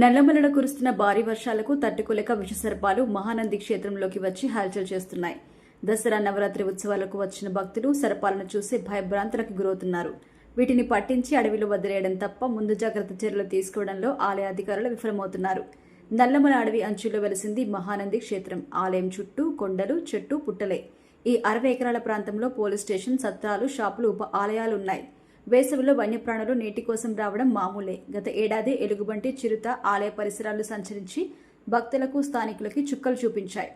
నల్లమలన కురుస్తున్న భారీ వర్షాలకు తట్టుకోలేక విషసర్పాలు మహానంది క్షేత్రంలోకి వచ్చి హల్చల్ చేస్తున్నాయి. దసరా నవరాత్రి ఉత్సవాలకు వచ్చిన భక్తులు సర్పాలను చూసి భయభ్రాంతులకు గురవుతున్నారు. వీటిని పట్టించి అడవిలో వదిలేయడం తప్ప ముందు జాగ్రత్త చర్యలు తీసుకోవడంలో ఆలయ అధికారులు విఫలమవుతున్నారు. నల్లమల అడవి అంచుల్లో వెలిసింది మహానంది క్షేత్రం. ఆలయం చుట్టూ కొండలు చెట్టు పుట్టలే. ఈ అరవై ఎకరాల ప్రాంతంలో పోలీస్ స్టేషన్ సత్రాలు షాపులు ఉప ఆలయాలు ఉన్నాయి. వేసవిలో వన్యప్రాణులు నీటి కోసం రావడం మామూలే. గత ఏడాది ఎలుగుబంటి చిరుత ఆలయ పరిసరాలు సంచరించి భక్తులకు స్థానికులకి చుక్కలు చూపించాయి.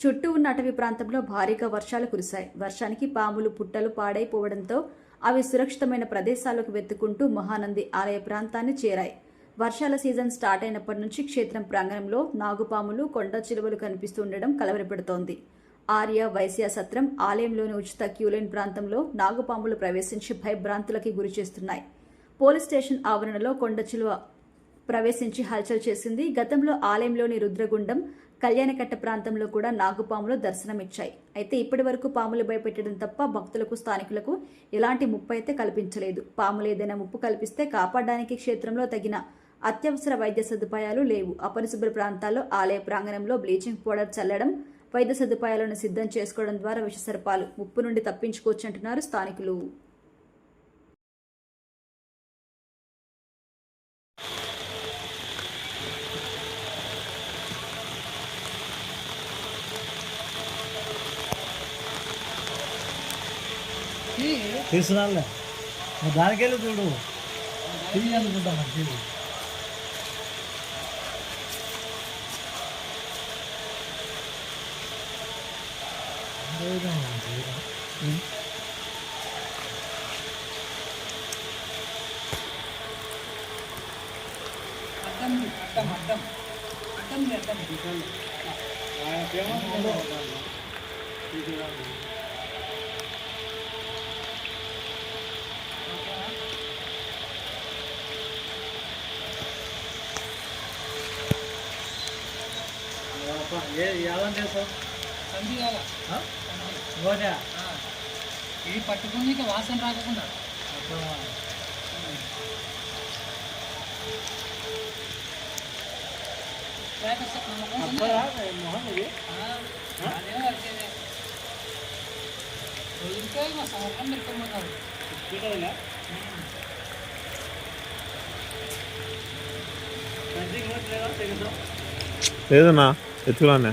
చుట్టూ ఉన్న అటవీ ప్రాంతంలో భారీగా వర్షాలు కురిశాయి. వర్షానికి పాములు పుట్టలు పాడైపోవడంతో అవి సురక్షితమైన ప్రదేశాలకు వెతుకుంటూ మహానంది ఆలయ ప్రాంతాన్ని చేరాయి. వర్షాల సీజన్ స్టార్ట్ అయినప్పటి నుంచి క్షేత్రం ప్రాంగణంలో నాగుపాములు కొండ చిలువలు కనిపిస్తుండడం కలవరపెడుతోంది. ఆర్య వైశ్య సత్రం ఆలయంలోని ఉచిత క్యూలైన్ ప్రాంతంలో నాగుపాములు ప్రవేశించి భయభ్రాంతులకి గురి చేస్తున్నాయి. పోలీస్ స్టేషన్ ఆవరణలో కొండ చిలువ ప్రవేశించి హల్చల్ చేసింది. గతంలో ఆలయంలోని రుద్రగుండం కళ్యాణకట్ట ప్రాంతంలో కూడా నాగుపాములు దర్శనమిచ్చాయి. అయితే ఇప్పటి వరకు పాములు భయపెట్టడం తప్ప భక్తులకు స్థానికులకు ఎలాంటి ముప్పు అయితే కల్పించలేదు. పాములు ఏదైనా ముప్పు కల్పిస్తే కాపాడడానికి క్షేత్రంలో తగిన అత్యవసర వైద్య సదుపాయాలు లేవు. అపరిశుభ్ర ప్రాంతాల్లో ఆలయ ప్రాంగణంలో బ్లీచింగ్ పౌడర్ చల్లడం వైద్య సదుపాయాలను సిద్ధం చేసుకోవడం ద్వారా విషసర్పాలు ముప్పు నుండి తప్పించుకోవచ్చంటున్నారు స్థానికులు. తీసుకురాలే. నువ్వు దానికి వెళ్ళి చూడు. తిరిగి ఏ ఎలా చేస్తావు సంధిగాల ఓటే ఇది పట్టుకుని ఇక వాసన రాకుండా. లేక సంవత్సరం పెట్టుకోమన్నారు లేదన్నా ఎత్తుకులానే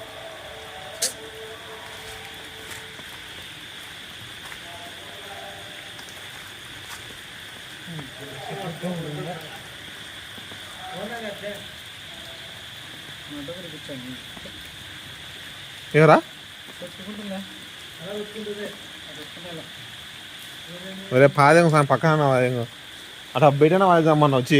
ఏరా పెట్టుకుంటుందా ఒరే పాదం పక్కన అట్లా బయటనే వాయిద్దామన్న వచ్చి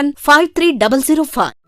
five three double zero five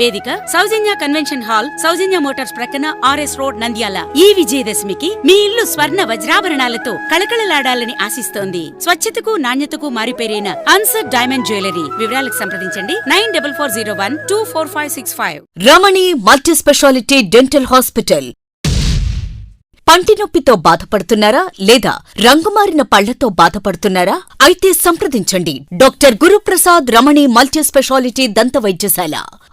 వేదిక Sowjanya convention hall Sowjanya motors ప్రక్కన ఆర్ఎస్ రోడ్ నంద్యాల. ఈ విజయదశమికి మీ ఇల్లు స్వర్ణ వజ్రాభరణాలతో కళకళలాడాలని ఆశిస్తోంది. స్వచ్ఛతకు నాణ్యతకు మారిపేరైన అన్సర్ డైమండ్ జ్యువెలరీ. వివరాలకు సంప్రదించండి. Nine double four zero one two four five six five. Ramani multi speciality dental hospital. పంటి నొప్పితో బాధపడుతున్నారా లేదా రంగుమారిన పళ్ళతో బాధపడుతున్నారా? అయితే సంప్రదించండి. Doctor Guruprasad Ramani multi speciality దంత వైద్యశాల.